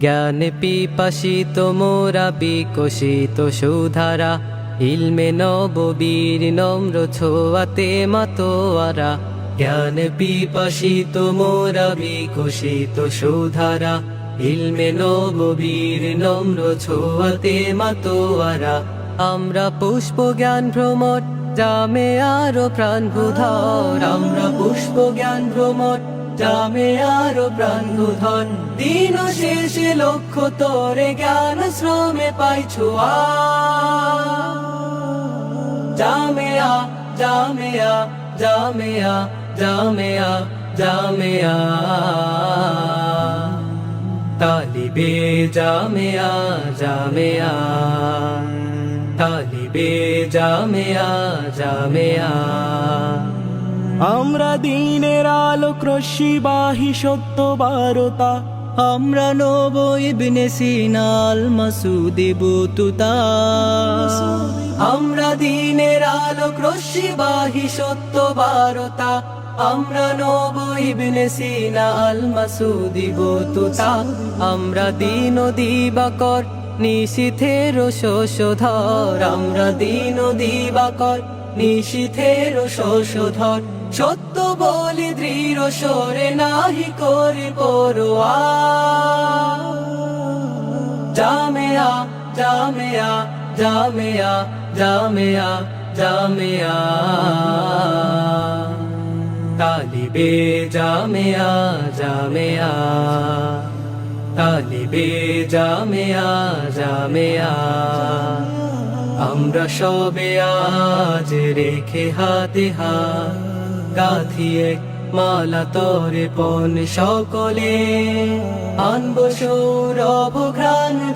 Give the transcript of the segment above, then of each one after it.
জ্ঞান পিপাসিত মোরা, বিকশিত সুধারা। ইলমে নববীর নম্র ছোয়াতে মাতোয়ারা। জ্ঞান পিপাসিত মোরা, বিকশিত সুধারা। ইলমে নববীর নম্র ছোয়াতে মাতোয়ারা। আমরা পুষ্প জ্ঞান ভ্রমর, জামে আরও প্রাণ আমরা পুষ্প জ্ঞান ভ্রমর জামে আরও প্রাণ দিন শেষে লক্ষ্য তোরে জ্ঞান শ্রমে পাইছো জামেয়া জামেয়া জামেয়া জামেয়া জামেয়া। তালিবে জামেয়া জামেয়া। তালিবে জামেয়া জামেয়া। আমরা দিনের আলোক রশ্মি, বাহি সত্য বারতা। আমরা নব ইবনে সিনাল মাসুদি বুতুতা। আমরা দিনের আলোক রশ্মি, বাহি সত্য বারতা। আমরা নব ইবনে সিনা আল মাসুদি বুতুতা। আমরা দিন দিবাকর নিশীথের শোষধর। আমরা দিন দিবাকর নিশীথের শোষধর সত্য বলি দৃঢ় সরে নাহি করি পড়ুয়া জামেয়া জামেয়া জামেয়া জামেয়া জামেয়া। তালিবে জামেয়া জামেয়া। তালিবে জামেয়া জামেয়া। আমরা সবে আজ রেখে হাতে হাত গাথিয়ে মালা তরে পন সকলে। আনব সৌরভ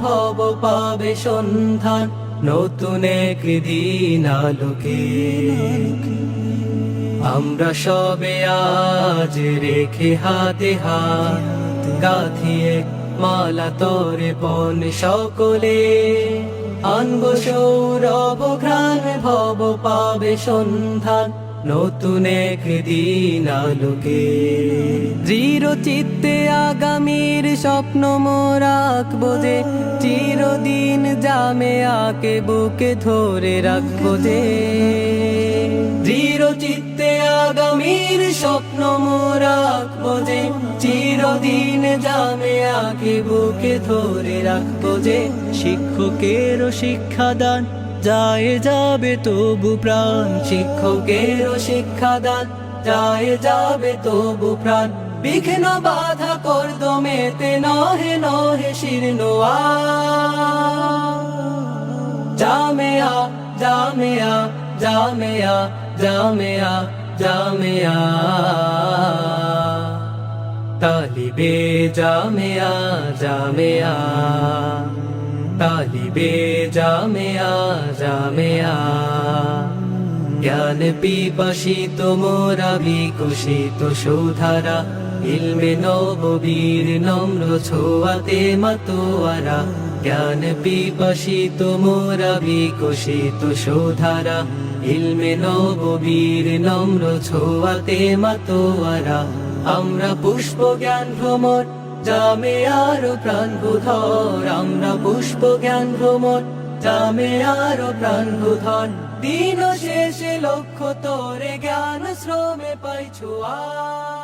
ভব পাবে সন্ধান, নতুন এক দিন আলোকে। আমরা সবে আজ রেখে হাতে হাত গাথিয়ে মালা তোরে বন সকলে। আনব সৌরভ ঘ্রাণ ভব পাবে সন্ধান নতুন এক দিন আলোকে। দৃঢ় চিত্তে আগামীর স্বপ্ন আঁকবো যে, চিরদিন জামে আকে বুকে ধরে রাখব যে। দৃঢ় চিত্তে আগামীর স্বপ্ন আঁকবো যে, চিরদিন জামে আকে বুকে ধরে রাখব যে। শিক্ষকের শিক্ষাদান যায় যাবে তবু প্রাণ। শিক্ষকের শিক্ষাদান, যায় যাবে তবু প্রাণ। বিঘ্ন বাধা করদমেতে নহে নহে শীর্ণা জামেয়া জামেয়া জামেয়া জামেয়া জামেয়া। তালিবে জামেয়া জামেয়া। তালিবে জামেয়া জামেয়া। জ্ঞান পিপাসিত মোরা, বিকশিত সুধারা। ইলমে নববীর নম্র ছোয়াতে মাতোয়ারা। জ্ঞান পিপাসিত মোরা, বিকশিত সুধারা। ইলমে নববীর নম্র ছোয়াতে মাতোয়ারা। আমরা পুষ্প জ্ঞান ভ্রমর জামে আরও প্রাণ বুধর আমরা পুষ্প জ্ঞান ভ্রমণ জামে আরও প্রাণ বুধর দিন শেষে লক্ষ্য তোরে জ্ঞান শ্রমে আ